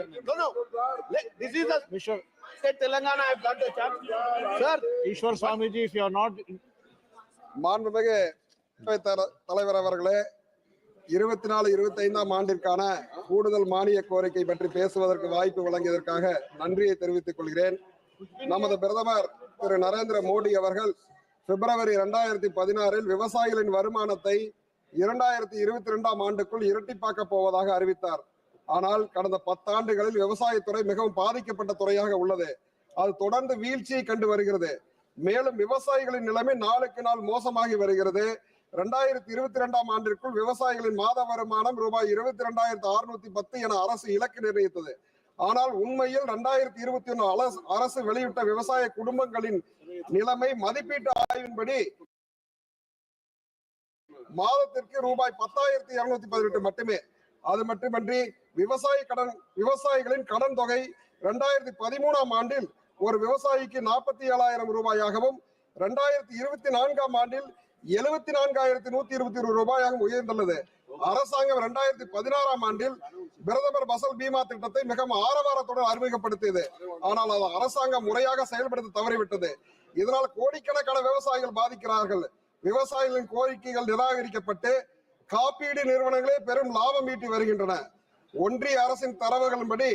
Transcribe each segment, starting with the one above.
No, no. This is a Mr. state Telangana. I've got the chance. Sir, Ishwar Swamiji, if you are not மாண்புமிகு தலைவர் அவர்களே இருபத்தி நாலு இருபத்தி ஐந்தாம் ஆண்டிற்கான கூடுதல் மானிய கோரிக்கை பற்றி பேசுவதற்கு வாய்ப்பு வழங்கியதற்காக நன்றியை தெரிவித்துக் கொள்கிறேன் நமது பிரதமர் திரு நரேந்திர மோடி அவர்கள் பிப்ரவரி இரண்டாயிரத்தி பதினாறில் விவசாயிகளின் வருமானத்தை இரண்டாயிரத்தி இருபத்தி ரெண்டாம் ஆண்டுக்குள் இரட்டிப்பாக்க போவதாக அறிவித்தார் ஆனால் கடந்த பத்தாண்டுகளில் விவசாயத்துறை மிகவும் பாதிக்கப்பட்ட துறையாக உள்ளது. அது தொடர்ந்து வீழ்ச்சியை கண்டு வருகிறது. மேலும் விவசாயிகளின் நிலைமை நாளுக்கு நாள் மோசமாகி வருகிறது. இரண்டாயிரத்தி இருபத்தி இரண்டாம் ஆண்டிற்குள் விவசாயிகளின் மாத வருமானம் ரூபாய் இருபத்தி ரெண்டாயிரத்தி அறுநூத்தி பத்து என அரசு இலக்கு நிர்ணயித்தது. ஆனால் உண்மையில் இரண்டாயிரத்தி இருபத்தி ஒண்ணு அரசு வெளியிட்ட விவசாய குடும்பங்களின் நிலைமை மதிப்பீட்டு ஆய்வின்படி மாதத்திற்கு ரூபாய் பத்தாயிரத்தி இருநூத்தி பதினெட்டு மட்டுமே. அது மட்டுமன்றி விவசாய கடன் விவசாயிகளின் கடன் தொகை இரண்டாயிரத்தி பதிமூணாம் ஆண்டில் ஒரு விவசாயிக்கு நாற்பத்தி ஏழாயிரம் ரூபாயாகவும் இரண்டாயிரத்தி இருபத்தி நான்காம் ஆண்டில் எழுபத்தி நான்காயிரத்தி நூத்தி இருபத்தி ஒரு ரூபாயாகவும் உயர்ந்துள்ளது. அரசாங்கம் இரண்டாயிரத்தி பதினாறாம் ஆண்டில் பிரதமர் பசல் பீமா திட்டத்தை மிகவும் ஆரவாரத்துடன் அறிமுகப்படுத்தியது. ஆனால் அது அரசாங்கம் முறையாக செயல்படுத்த தவறிவிட்டது. இதனால் கோடிக்கணக்கான விவசாயிகள் பாதிக்கிறார்கள். விவசாயிகளின் கோரிக்கைகள் நிராகரிக்கப்பட்டு காப்பீடு நிறுவனங்களே பெரும் லாபம் ஈட்டி வருகின்றன. ஒன்றிய அரசின் தரவுகளின்படி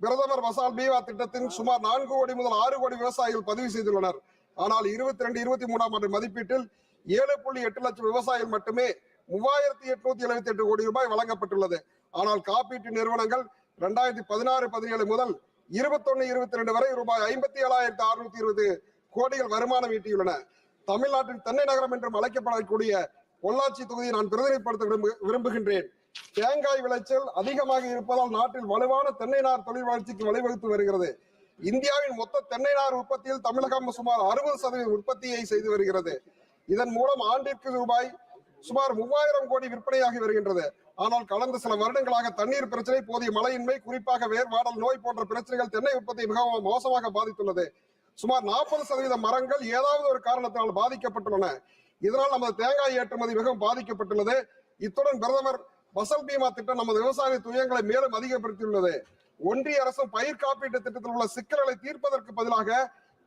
பிரதமர் மசால் பீமா திட்டத்தின் சுமார் நான்கு கோடி முதல் ஆறு கோடி விவசாயிகள் பதிவு செய்துள்ளனர். ஆனால் இருபத்தி ரெண்டு இருபத்தி மூணாம் ஆண்டு மதிப்பீட்டில் ஏழு புள்ளி எட்டு லட்சம் விவசாயிகள் மட்டுமே மூவாயிரத்தி எட்நூத்தி எழுபத்தி எட்டு கோடி ரூபாய் வழங்கப்பட்டுள்ளது. ஆனால் காப்பீட்டு நிறுவனங்கள் ரெண்டாயிரத்தி பதினாறு பதினேழு முதல் இருபத்தொன்னு இருபத்தி ரெண்டு வரை ரூபாய் ஐம்பத்தி ஏழாயிரத்தி அறுநூத்தி இருபது கோடிகள் வருமானம் ஈட்டியுள்ளன. தமிழ்நாட்டின் தென்னை நகரம் என்றும் அழைக்கப்படக்கூடிய பொள்ளாச்சி தொகுதியை நான் பிரதிநிதிப்படுத்த விரும்பு- விரும்புகின்றேன். தேங்காய் விளைச்சல் அதிகமாக இருப்பதால் நாட்டில் வலுவான தென்னை நார் தொழில் வளர்ச்சிக்கு வழிவகுத்து வருகிறது. இந்தியாவின் மொத்த தென்னை நார் உற்பத்தியில் தமிழகம் சுமார் அறுபது சதவீத உற்பத்தியை செய்து வருகிறது. இதன் மூலம் ஆண்டிற்கு ரூபாய் சுமார் மூவாயிரம் கோடி விற்பனையாகி வருகின்றது. ஆனால் கடந்த சில வருடங்களாக தண்ணீர் பிரச்சனை போதிய மழையின்மை குறிப்பாக வேர்வாடல் நோய் போன்ற பிரச்சனைகள் தென்னை உற்பத்தியை மிகவும் மோசமாக பாதித்துள்ளது. சுமார் நாற்பது சதவீத மரங்கள் ஏதாவது ஒரு காரணத்தினால் பாதிக்கப்பட்டுள்ளன. இதனால் நமது தேங்காய் ஏற்றுமதி மிகவும் பாதிக்கப்பட்டுள்ளது. இத்துடன் பிரதமர் பசல் பீமா திட்டம் நமது விவசாய துயங்களை மேலும் அதிகப்படுத்தியுள்ளது. ஒன்றிய அரசும் பயிர் காப்பீட்டு திட்டத்தில் உள்ள சிக்கல்களை தீர்ப்பதற்கு பதிலாக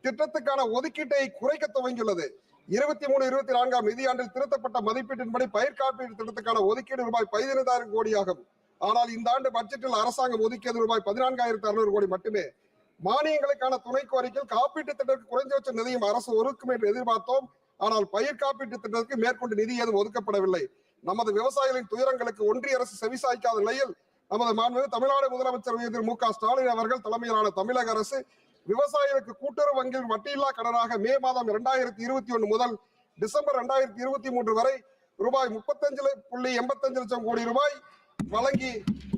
திட்டத்துக்கான ஒதுக்கீட்டை குறைக்க துவங்கியுள்ளது. இருபத்தி மூணு இருபத்தி நான்காம் நிதியாண்டில் திருத்தப்பட்ட மதிப்பீட்டின்படி பயிர் காப்பீட்டு திட்டத்துக்கான ஒதுக்கீடு ரூபாய் பதினைந்தாயிரம் கோடியாகும். ஆனால் இந்த ஆண்டு பட்ஜெட்டில் அரசாங்கம் ஒதுக்கியது ரூபாய் பதினான்காயிரத்து அறுநூறு கோடி மட்டுமே. மானியங்களுக்கான துணை கோரிக்கையில் காப்பீட்டு திட்டத்திற்கு குறைந்தபட்ச நிதியும் அரசு ஒதுக்கும் என்று எதிர்பார்த்தோம். ஆனால் பயிர் காப்பீட்டு திட்டத்துக்கு மேற்கொண்டு நிதி ஏதும் ஒதுக்கப்படவில்லை. நமது விவசாயிகளின் துயரங்களுக்கு ஒன்றிய அரசு செவிசாய்க்காத நிலையில் நமது மாண்பு தமிழ்நாடு முதலமைச்சர் உயர்திரு மு. க. ஸ்டாலின் அவர்கள் தலைமையிலான தமிழக அரசு விவசாயிகளுக்கு கூட்டுறவு வங்கியில் வட்டியில்லா கடனாக மே மாதம் இரண்டாயிரத்தி இருபத்தி ஒன்று முதல் டிசம்பர் இரண்டாயிரத்தி இருபத்தி மூன்று வரை ரூபாய் முப்பத்தஞ்சு புள்ளி எண்பத்தஞ்சு லட்சம் கோடி ரூபாய் வழங்கி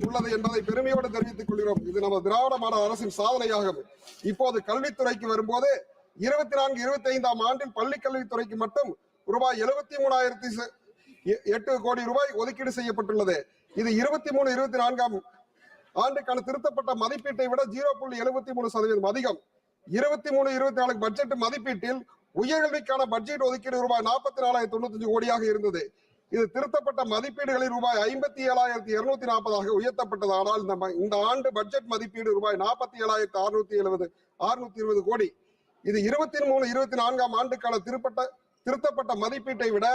உள்ளது என்பதை பெருமையோடு தெரிவித்துக் கொள்கிறோம். இது நமது திராவிட மாடல் அரசின் சாதனையாகும். இப்போது கல்வித்துறைக்கு வரும்போது இருபத்தி நான்கு இருபத்தி ஐந்தாம் ஆண்டில் பள்ளி கல்வித்துறைக்கு மட்டும் ரூபாய் எழுபத்தி மூணாயிரத்தி எட்டு கோடி ரூபாய் ஒதுக்கீடு செய்யப்பட்டுள்ளது. இது இருபத்தி மூணு இருபத்தி நான்காம் ஆண்டுக்கான திருத்தப்பட்ட மதிப்பீட்டை விட ஜீரோ புள்ளி எழுபத்தி மூணு சதவீதம் அதிகம். இருபத்தி மூணு இருபத்தி நாலு பட்ஜெட் மதிப்பீட்டில் உயர்கல்விக்கான பட்ஜெட் ஒதுக்கீடு ரூபாய் நாற்பத்தி நாலாயிரத்தி தொண்ணூத்தஞ்சு கோடியாக இருந்தது. இது திருத்தப்பட்ட மதிப்பீடுகளில் ரூபாய் ஐம்பத்தி ஏழாயிரத்தி இருநூத்தி நாற்பதாக உயர்த்தப்பட்டது ஆனால் இந்த இந்த ஆண்டு பட்ஜெட் மதிப்பீடு ரூபாய் நாற்பத்தி ஏழாயிரத்தி அறுநூத்தி எழுபது அறுநூத்தி இருபது கோடி. இது இருபத்தி மூணு இருபத்தி நான்காம் ஆண்டுக்கான திருப்பட்ட திருத்தப்பட்ட மதிப்பீட்டை விட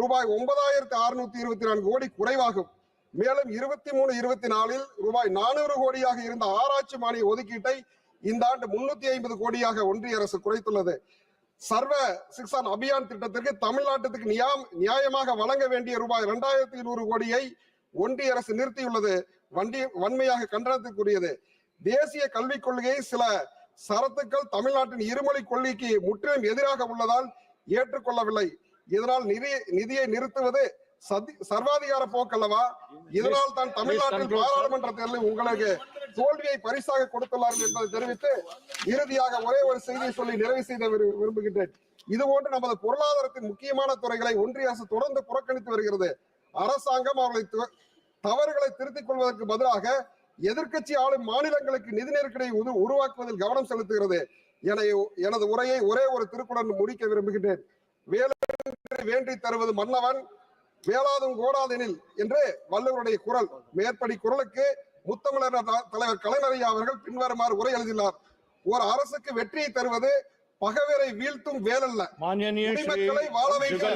ரூபாய் ஒன்பதாயிரத்தி அறுநூத்தி இருபத்தி நான்கு கோடி குறைவாகும். மேலும் இருபத்தி மூணு இருபத்தி நாலில் ரூபாய் நானூறு கோடியாக இருந்த ஆராய்ச்சி மானிய ஒதுக்கீட்டை இந்த ஆண்டு முன்னூத்தி ஐம்பது கோடியாக ஒன்றிய அரசு குறைத்துள்ளது. சர்வ சிக்ஸான் அபியான் திட்டத்திற்கு தமிழ்நாட்டுக்கு நியாம் நியாயமாக வழங்க வேண்டிய ரூபாய் இரண்டாயிரத்தி நூறு கோடியை ஒன்றிய அரசு நிறுத்தியுள்ளது. வண்டி வன்மையாக கண்டனத்துக்குரியது. தேசிய கல்விக் கொள்கையை சில சரத்துக்கள் தமிழ்நாட்டின் இருமொழி கொள்கைக்கு முற்றிலும் எதிராக உள்ளதால் ஏற்றுக்கொள்ளவில்லை. இதனால் நிதி நிதியை நிறுத்துவது சர்வாதிகார போக்கல்லவா? இதனால் தான் தமிழ்நாட்டில் பாராளுமன்ற தேர்தலில் உங்களுக்கு தோல்வியை பரிசாக கொடுத்துள்ளார்கள் என்பதை தெரிவித்து இறுதியாக ஒரே ஒரு செய்தியை சொல்லி நிறைவு செய்த விரு- விரும்புகின்றேன். இது போன்று நமது பொருளாதாரத்தின் முக்கியமான துறைகளை ஒன்றிய அரசு தொடர்ந்து புறக்கணித்து வருகிறது. அரசாங்கம் அவர்களை தவறுகளை திருத்திக் கொள்வதற்கு பதிலாக எதிர்க்கட்சி ஆளும் மாநிலங்களுக்கு நிதி நெருக்கடியை உரு- உருவாக்குவதில் கவனம் செலுத்துகிறது. என எனது உரையை ஒரே ஒரு திருக்குறள் முடிக்க விரும்புகின்றேன். வேலை வேண்டி தருவது மன்னவன் வேளாதும் கோடாதெனில் என்று வள்ளுவருடைய குரல். மேற்படி குரலுக்கு முத்தமிழர் தலைவர் கலைஞரையா அவர்கள் பின்வருமாறு உரை எழுதினார். ஒரு அரசுக்கு வெற்றியை தருவது பகைவரை வீழ்த்தும் வேலல்ல. குடிமக்களை வாழ வைக்கும்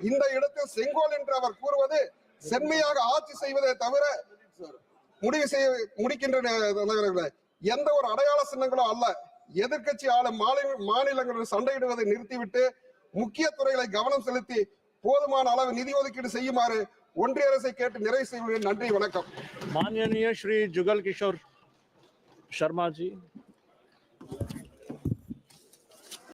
இந்த இடத்தில் செங்கோல் என்று அவர் கூறுவது செம்மையாக ஆட்சி செய்வதை தவிர முடிவு செய்ய முடிக்கின்ற தலைவர்களே எந்த ஒரு அடையாள சின்னங்களும் அல்ல. எதிர்கட்சி ஆளும் மாநில மாநிலங்களுடன் சண்டையிடுவதை நிறுத்திவிட்டு முக்கிய துறைகளை கவனம் செலுத்தி போதுமான அளவு நிதி ஒதுக்கீடு செய்யுமாறு ஒன்றிய அரசை கேட்டு நிறைவு செய்கிறேன். நன்றி வணக்கம். Manyanaya Sri Jugal Kishore Sharma ji.